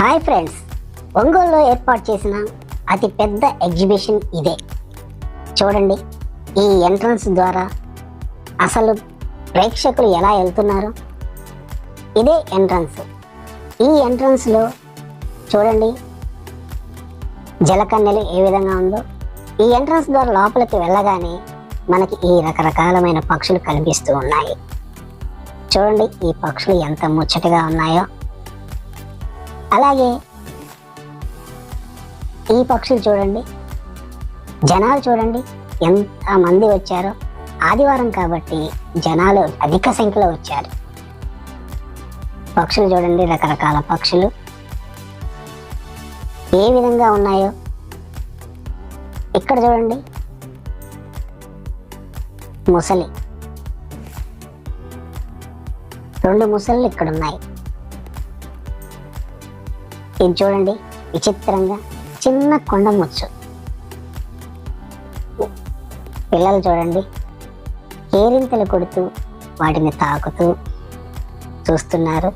Hi friends ఒంగోలులో ఏర్పాటు చేసిన అతి పెద్ద ఎగ్జిబిషన్ ఇదే. చూడండి ఈ ఎంట్రన్స్ ద్వారా అసలు ప్రేక్షకులు ఎలా వెళ్తున్నారు? ఇదే ఎంట్రన్స్ ఈ ఎంట్రన్స్లో చూడండి జలకన్నెలు ఏ విధంగా ఉందో. ఈ ఎంట్రన్స్ ద్వారా లోపలికి వెళ్ళగానే మనకి ఈ రకరకాలమైన పక్షులు కనిపిస్తూ ఉన్నాయి. చూడండి ఈ పక్షులు ఎంత ముచ్చటగా ఉన్నాయో. అలాగే ఈ పక్షులు చూడండి. జనాలు చూడండి. ఎంత మంది వచ్చారో. ఆదివారం కాబట్టి జనాలు అధిక సంఖ్యలో వచ్చారు. పక్షులు చూడండి రకరకాల పక్షులు. ఏ విధంగా ఉన్నాయో. ఇక్కడ చూడండి. ముసలి. రెండు ముసళ్ళు ఇక్కడ ఉన్నాయి ఇది చూడండి విచిత్రంగా చిన్న కొండ ముచ్చు. పిల్లలు చూడండి కేరింతలు కొడుతూ వాటిని తాకుతూ చూస్తున్నారు.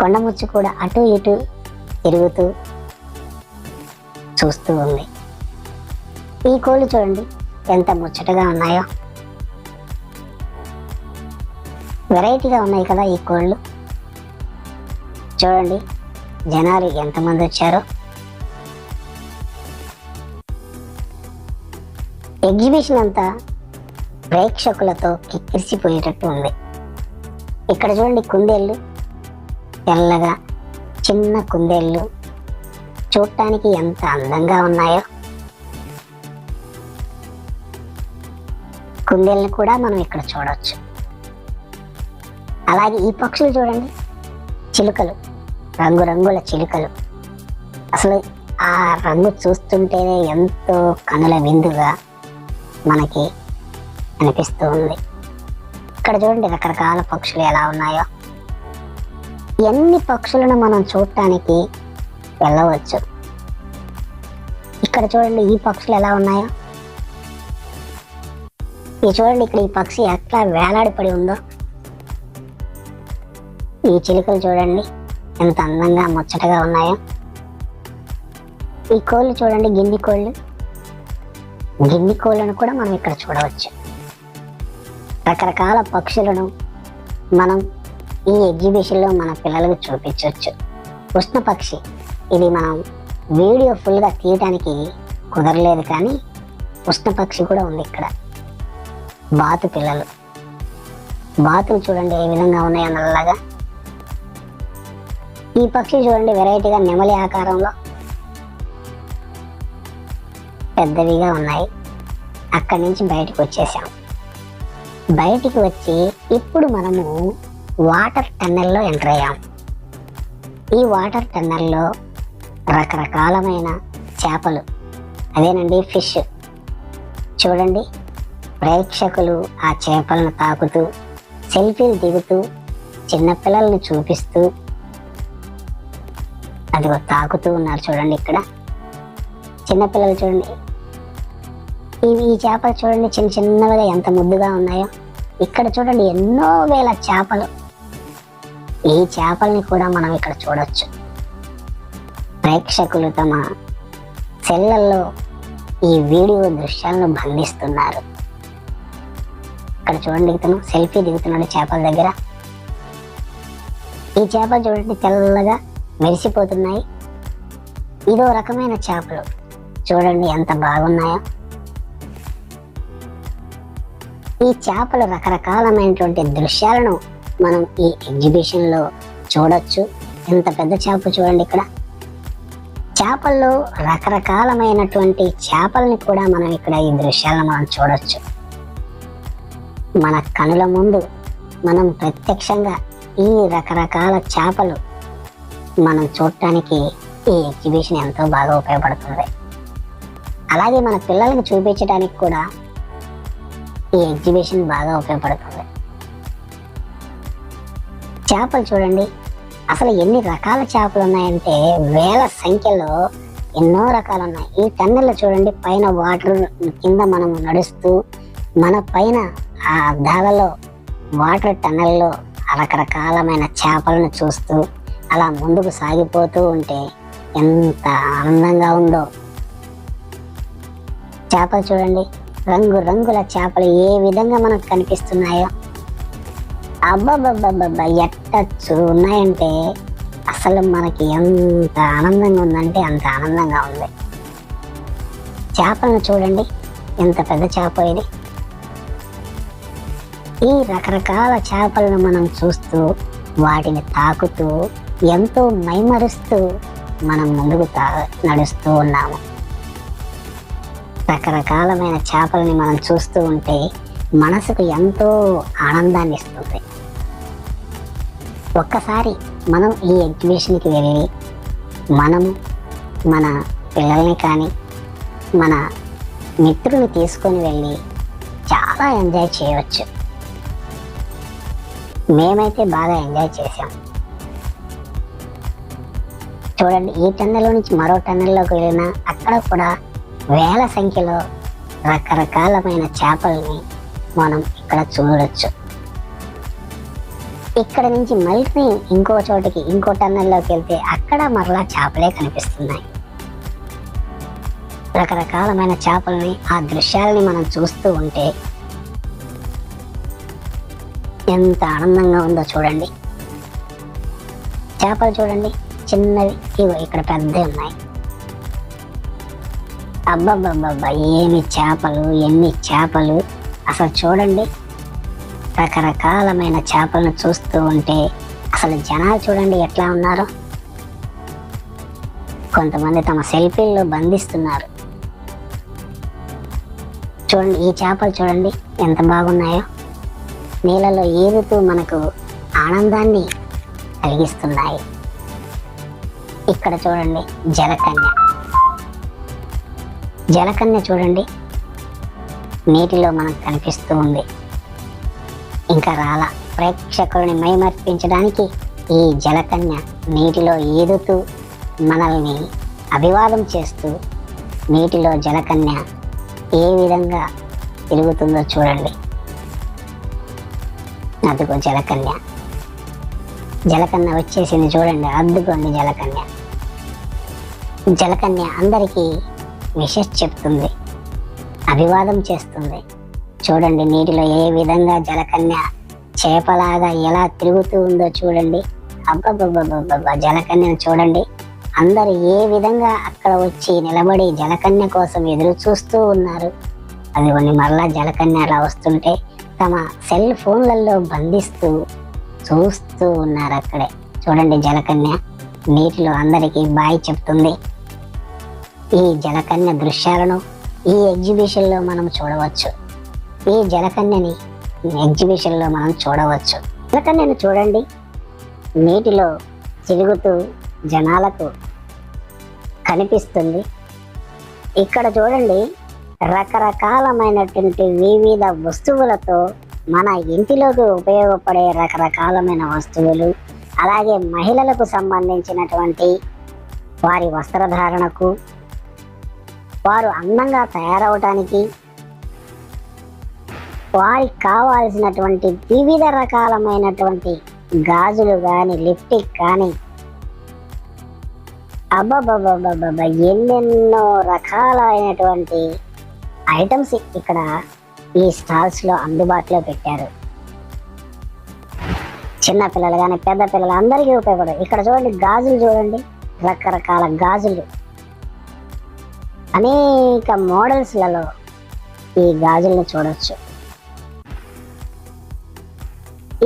కొండముచ్చు కూడా అటు ఇటు తిరుగుతూ చూస్తూ ఉంది. ఈ కోళ్ళు చూడండి ఎంత ముచ్చటగా ఉన్నాయో. వెరైటీగా ఉన్నాయి కదా ఈ కోళ్ళు. చూడండి. జనాలు ఎంతమంది వచ్చారో. ఎగ్జిబిషన్ అంతా ప్రేక్షకులతో కిక్కిరిసిపోయేటట్టు ఉంది. ఇక్కడ చూడండి కుందేళ్ళు. తెల్లగా చిన్న కుందేళ్ళు. చూడటానికి ఎంత అందంగా ఉన్నాయో. కుందేళ్ళని కూడా మనం ఇక్కడ చూడవచ్చు అలాగే ఈ పక్షులు చూడండి. చిలుకలు. రంగురంగుల చిలుకలు. అసలు ఆ రంగు చూస్తుంటేనే ఎంతో కనుల విందుగా మనకి అనిపిస్తూ ఉంది. ఇక్కడ చూడండి రకరకాల పక్షులు ఎలా ఉన్నాయో. ఎన్ని పక్షులను మనం చూడటానికి వెళ్ళవచ్చు. ఇక్కడ చూడండి ఈ పక్షులు ఎలా ఉన్నాయో. ఈ చూడండి ఇక్కడ ఈ పక్షి ఎట్లా వేలాడిపడి ఉందో. ఈ చిలుకలు చూడండి. ఎంత అందంగా ముచ్చటగా ఉన్నాయో. ఈ కోళ్ళు చూడండి గిన్ని కోళ్ళు. గిన్ని కోళ్ళను కూడా మనం ఇక్కడ చూడవచ్చు. రకరకాల పక్షులను మనం ఈ ఎగ్జిబిషన్లో మన పిల్లలకు చూపించవచ్చు. ఉష్ణ పక్షి ఇది మనం వీడియో ఫుల్గా తీయడానికి కుదరలేదు కానీ ఉష్ణ పక్షి కూడా ఉంది ఇక్కడ. బాతు పిల్లలు. బాతులు చూడండి ఏ విధంగా ఉన్నాయో నల్లగా. ఈ పక్షి చూడండి వెరైటీగా నెమలి ఆకారంలో పెద్దవిగా ఉన్నాయి. అక్కడి నుంచి బయటకు వచ్చేసాం. బయటికి వచ్చి ఇప్పుడు మనము వాటర్ టన్నెల్లో ఎంటర్ అయ్యాం. ఈ వాటర్ టన్నెల్లో రకరకాలమైన చేపలు అదేనండి ఫిష్. చూడండి ప్రేక్షకులు ఆ చేపలను తాకుతూ సెల్ఫీలు దిగుతూ చిన్నపిల్లల్ని చూపిస్తూ అదిగో తాకుతూ ఉన్నారు చూడండి ఇక్కడ. చిన్నపిల్లలు చూడండి. ఇవి ఈ చేపలు చూడండి చిన్న చిన్నవిగా ఎంత ముద్దుగా ఉన్నాయో. ఇక్కడ చూడండి ఎన్నో వేల చేపలు. ఈ చేపల్ని కూడా మనం ఇక్కడ చూడొచ్చు. ప్రేక్షకులు తమ సెల్లల్లో ఈ వీడియో దృశ్యాలను బంధిస్తున్నారు. ఇక్కడ చూడండి ఇతను సెల్ఫీ దిగుతున్నాడు చేపల దగ్గర. ఈ చేపలు చూడండి తెల్లగా మెరిసిపోతున్నాయి. ఇదో రకమైన చేపలు. చూడండి ఎంత బాగున్నాయో. ఈ చేపలు రకరకాలమైనటువంటి దృశ్యాలను మనం ఈ ఎగ్జిబిషన్లో చూడొచ్చు. ఎంత పెద్ద చేప చూడండి ఇక్కడ. చేపల్లో రకరకాలమైనటువంటి చేపల్ని కూడా మనం ఇక్కడ ఈ దృశ్యాలను మనం చూడొచ్చు. మన కనుల ముందు మనం ప్రత్యక్షంగా ఈ రకరకాల చేపలు మనం చూడటానికి ఈ ఎగ్జిబిషన్ ఎంతో బాగా ఉపయోగపడుతుంది. అలాగే మన పిల్లలకు చూపించడానికి కూడా ఈ ఎగ్జిబిషన్ బాగా ఉపయోగపడుతుంది. చేపలు చూడండి. అసలు ఎన్ని రకాల చేపలు ఉన్నాయంటే వేల సంఖ్యలో ఎన్నో రకాలు ఉన్నాయి. ఈ టన్నెల్లో చూడండి పైన వాటర్ కింద మనం నడుస్తూ మన పైన ఆ అద్దాలలో వాటర్ టన్నెల్లో రకరకాలమైన చేపలను చూస్తూ అలా ముందుకు సాగిపోతూ ఉంటే ఎంత ఆనందంగా ఉందో. చేపలు చూడండి. రంగు రంగుల చేపలు ఏ విధంగా మనకు కనిపిస్తున్నాయో. అబ్బబ్బబ్బబ్బబ్బా ఎట్టచ్చు ఉన్నాయంటే అసలు మనకి ఎంత ఆనందంగా ఉందంటే అంత ఆనందంగా ఉంది. చేపలను చూడండి. ఎంత పెద్ద చేప ఇది. ఈ రకరకాల చేపలను మనం చూస్తూ వాటిని తాకుతూ ఎంతో మైమరుస్తూ మనం ముందుకు తా నడుస్తూ ఉన్నాము. రకరకాలమైన చేపలని మనం చూస్తూ ఉంటే మనసుకు ఎంతో ఆనందాన్ని ఇస్తుంది. ఒక్కసారి మనం ఈ ఎగ్జిబిషన్కి వెళ్ళి మనము మన పిల్లల్ని కానీ మన మిత్రుని తీసుకొని వెళ్ళి చాలా ఎంజాయ్ చేయవచ్చు. మేమైతే బాగా ఎంజాయ్ చేసాం చూడండి ఈ టన్నెల్లో నుంచి మరో టన్నెల్లోకి వెళ్ళినా అక్కడ కూడా వేల సంఖ్యలో రకరకాలమైన చేపల్ని మనం ఇక్కడ చూడొచ్చు. ఇక్కడ నుంచి మళ్ళీ ఇంకో చోటికి ఇంకో టన్నెల్లోకి వెళ్తే అక్కడ మరలా చేపలే కనిపిస్తున్నాయి. రకరకాలమైన చేపల్ని ఆ దృశ్యాలని మనం చూస్తూ ఉంటే ఎంత ఆనందంగా ఉందో చూడండి. చేపలు చూడండి చిన్నవి. ఇగో ఇక్కడ పెద్దవి ఉన్నాయి. అబ్బబ్బబ్బబ్బా ఏమి చేపలు ఎన్ని చేపలు? అసలు చూడండి. రకరకాలమైన చేపలను చూస్తూ ఉంటే అసలు జనాలు చూడండి ఎట్లా ఉన్నారు. కొంతమంది తమ సెల్ఫీల్లో బంధిస్తున్నారు. చూడండి ఈ చేపలు చూడండి ఎంత బాగున్నాయో. నీళ్ళలో ఈదుతూ మనకు ఆనందాన్ని కలిగిస్తున్నాయి. ఇక్కడ చూడండి జలకన్య. జలకన్య చూడండి. నీటిలో మనకు కనిపిస్తూ ఉంది. ఇంకా రాల. ప్రేక్షకులని మైమర్పించడానికి ఈ జలకన్య నీటిలో ఈదుతూ మనల్ని అభివాదం చేస్తూ నీటిలో జలకన్య ఏ విధంగా తిరుగుతుందో చూడండి. అదిగో జలకన్య. జలకన్య వచ్చేసింది చూడండి అద్దుకోండి జలకన్య. జలకన్య అందరికీ విషెస్ చెప్తుంది అభివాదం చేస్తుంది. చూడండి నీటిలో ఏ విధంగా జలకన్య చేపలాగా ఎలా తిరుగుతూ ఉందో చూడండి. అబ్బబ్బబ్బబ్బబ్బ జలకన్యను చూడండి. అందరు ఏ విధంగా అక్కడ వచ్చి నిలబడి జలకన్య కోసం ఎదురు చూస్తూ ఉన్నారు. అది కొన్ని మరలా జలకన్య అలా వస్తుంటే తమ సెల్ ఫోన్లలో బంధిస్తూ చూస్తూ ఉన్నారు అక్కడే. చూడండి జలకన్య నీటిలో అందరికీ బాయ్ చెప్తుంది. ఈ జలకన్య దృశ్యాలను ఈ ఎగ్జిబిషన్లో మనం చూడవచ్చు. ఈ జలకన్యని ఎగ్జిబిషన్లో మనం చూడవచ్చు. జలకన్యను చూడండి. నీటిలో తిరుగుతూ జనాలకు కనిపిస్తుంది. ఇక్కడ చూడండి రకరకాలమైనటువంటి వివిధ వస్తువులతో మన ఇంటిలోకి ఉపయోగపడే రకరకాలమైన వస్తువులు అలాగే మహిళలకు సంబంధించినటువంటి వారి వస్త్రధారణకు వారు అందంగా తయారవటానికి వారికి కావాల్సినటువంటి వివిధ రకాలమైనటువంటి గాజులు కానీ లిప్టిక్ కానీ అబ్బబ్బబ్బబ్బబ్బ ఎన్నెన్నో రకాలైనటువంటి ఐటమ్స్ ఇక్కడ ఈ స్టాల్స్లో అందుబాటులో పెట్టారు. చిన్న పిల్లలు కానీ పెద్ద పిల్లలు అందరికీ ఉపయోగపడదు ఇక్కడ చూడండి గాజులు చూడండి. రకరకాల గాజులు. అనేక మోడల్స్లలో ఈ గాజులను చూడవచ్చు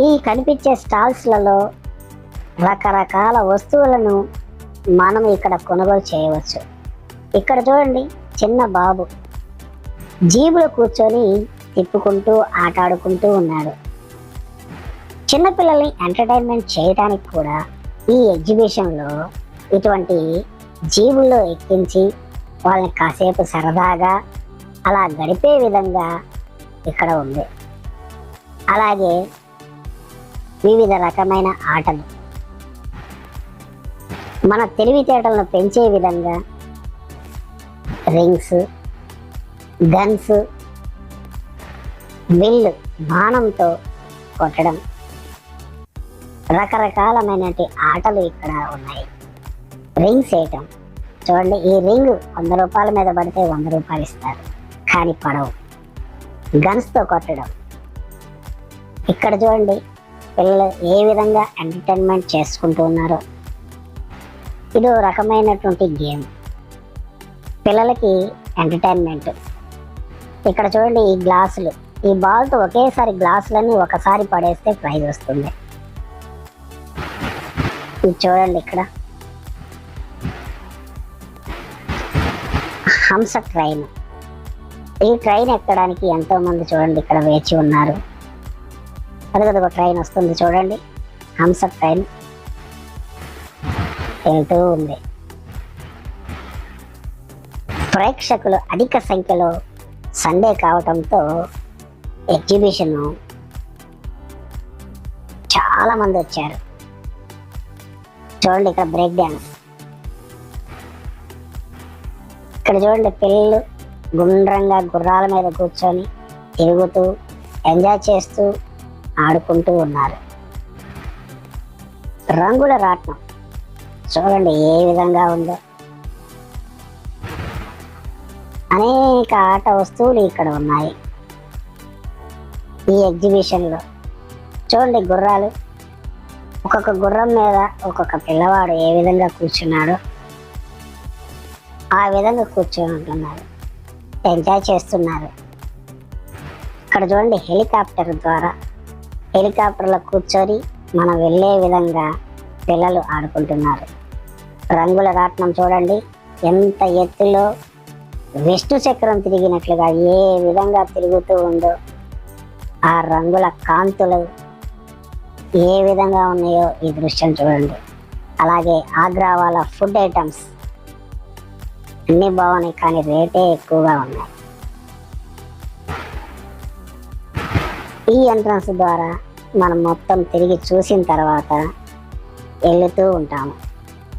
ఈ కనిపించే స్టాల్స్లలో రకరకాల వస్తువులను మనం ఇక్కడ కొనుగోలు చేయవచ్చు. ఇక్కడ చూడండి చిన్న బాబు. జీబులో కూర్చొని తిప్పుకుంటూ ఆటాడుకుంటూ ఉన్నాడు. చిన్నపిల్లల్ని ఎంటర్టైన్మెంట్ చేయడానికి కూడా ఈ ఎగ్జిబిషన్లో ఇటువంటి జీవుల్లో ఎక్కించి వాళ్ళని కాసేపు సరదాగా అలా గడిపే విధంగా ఇక్కడ ఉంది. అలాగే వివిధ రకమైన ఆటలు. మన తెలివితేటలను పెంచే విధంగా రింగ్స్ గన్స్ విల్లు బాణంతో కొట్టడం. రకరకాలమైనటువంటి ఆటలు ఇక్కడ ఉన్నాయి. రింగ్స్ వేయటం చూడండి ఈ రింగ్ వంద రూపాయల మీద పడితే వంద రూపాయలు ఇస్తారు. కానీ పడవు. గన్స్తో కొట్టడం. ఇక్కడ చూడండి పిల్లలు ఏ విధంగా ఎంటర్టైన్మెంట్ చేసుకుంటూ ఉన్నారో. ఇది రకమైనటువంటి గేమ్. పిల్లలకి ఎంటర్టైన్మెంట్. ఇక్కడ చూడండి ఈ గ్లాసులు. ఈ బాల్తో ఒకేసారి గ్లాసులన్నీ ఒకసారి పడేస్తే ప్రైజ్ వస్తుంది. ఇది చూడండి ఇక్కడ. హంస ట్రైన్. ఈ ట్రైన్ ఎక్కడానికి ఎంతో మంది చూడండి ఇక్కడ వేచి ఉన్నారు. అదిగదిగో ట్రైన్ వస్తుంది చూడండి. హంస ట్రైన్. వెళ్తూ ఉంది. ప్రేక్షకులు అధిక సంఖ్యలో సండే కావటంతో ఎగ్జిబిషన్. చాలా మంది వచ్చారు. చూడండి ఇక్కడ బ్రేక్ డ్యాన్స్ ఇక్కడ చూడండి పిల్లలు గుండ్రంగా గుర్రాల మీద కూర్చొని తిరుగుతూ ఎంజాయ్ చేస్తూ ఆడుకుంటూ ఉన్నారు. రంగుల రాట్నం. చూడండి ఏ విధంగా ఉందో. అనేక ఆట వస్తువులు ఇక్కడ ఉన్నాయి. ఈ ఎగ్జిబిషన్లో. చూడండి గుర్రాలు. ఒక్కొక్క గుర్రం మీద ఒక్కొక్క పిల్లవాడు ఏ విధంగా కూర్చున్నాడో ఆ విధంగా కూర్చొని ఉంటున్నారు ఎంజాయ్ చేస్తున్నారు. ఇక్కడ చూడండి హెలికాప్టర్ ద్వారా హెలికాప్టర్లో కూర్చొని మనం వెళ్ళే విధంగా పిల్లలు ఆడుకుంటున్నారు. రంగుల రాట్నం చూడండి. ఎంత ఎత్తులో విష్ణు చక్రం తిరిగినట్లుగా ఏ విధంగా తిరుగుతూ ఉందో. ఆ రంగుల కాంతులు ఏ విధంగా ఉన్నాయో ఈ దృశ్యం చూడండి. అలాగే ఆగ్రా వాళ్ళ ఫుడ్ ఐటమ్స్ అన్నీ బాగున్నాయి కానీ రేటే ఎక్కువగా ఉన్నాయి. ఈ ఎంట్రన్స్ ద్వారా మనం మొత్తం తిరిగి చూసిన తర్వాత వెళుతూ ఉంటాము.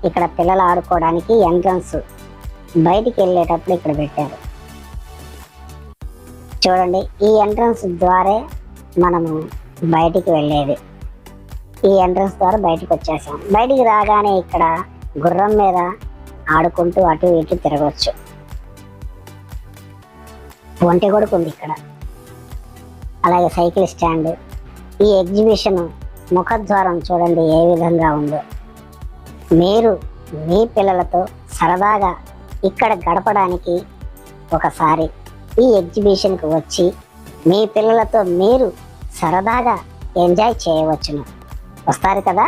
ఇక్కడ పిల్లలు ఆడుకోవడానికి ఎంట్రన్స్ బయటికి వెళ్ళేటప్పుడు ఇక్కడ పెట్టారు. చూడండి ఈ ఎంట్రన్స్ ద్వారే మనము బయటికి వెళ్ళేది. ఈ ఎంట్రన్స్ ద్వారా బయటికి వచ్చేసాం. బయటికి రాగానే ఇక్కడ గుర్రం మీద ఆడుకుంటూ అటు ఇటు తిరగవచ్చు ఒంటి కొడుకు ఉంది ఇక్కడ. అలాగే సైకిల్ స్టాండ్. ఈ ఎగ్జిబిషన్ ముఖద్వారం చూడండి ఏ విధంగా ఉందో. మీరు మీ పిల్లలతో సరదాగా ఇక్కడ గడపడానికి ఒకసారి ఈ ఎగ్జిబిషన్కి వచ్చి మీ పిల్లలతో మీరు సరదాగా ఎంజాయ్ చేయవచ్చును. వస్తారు కదా?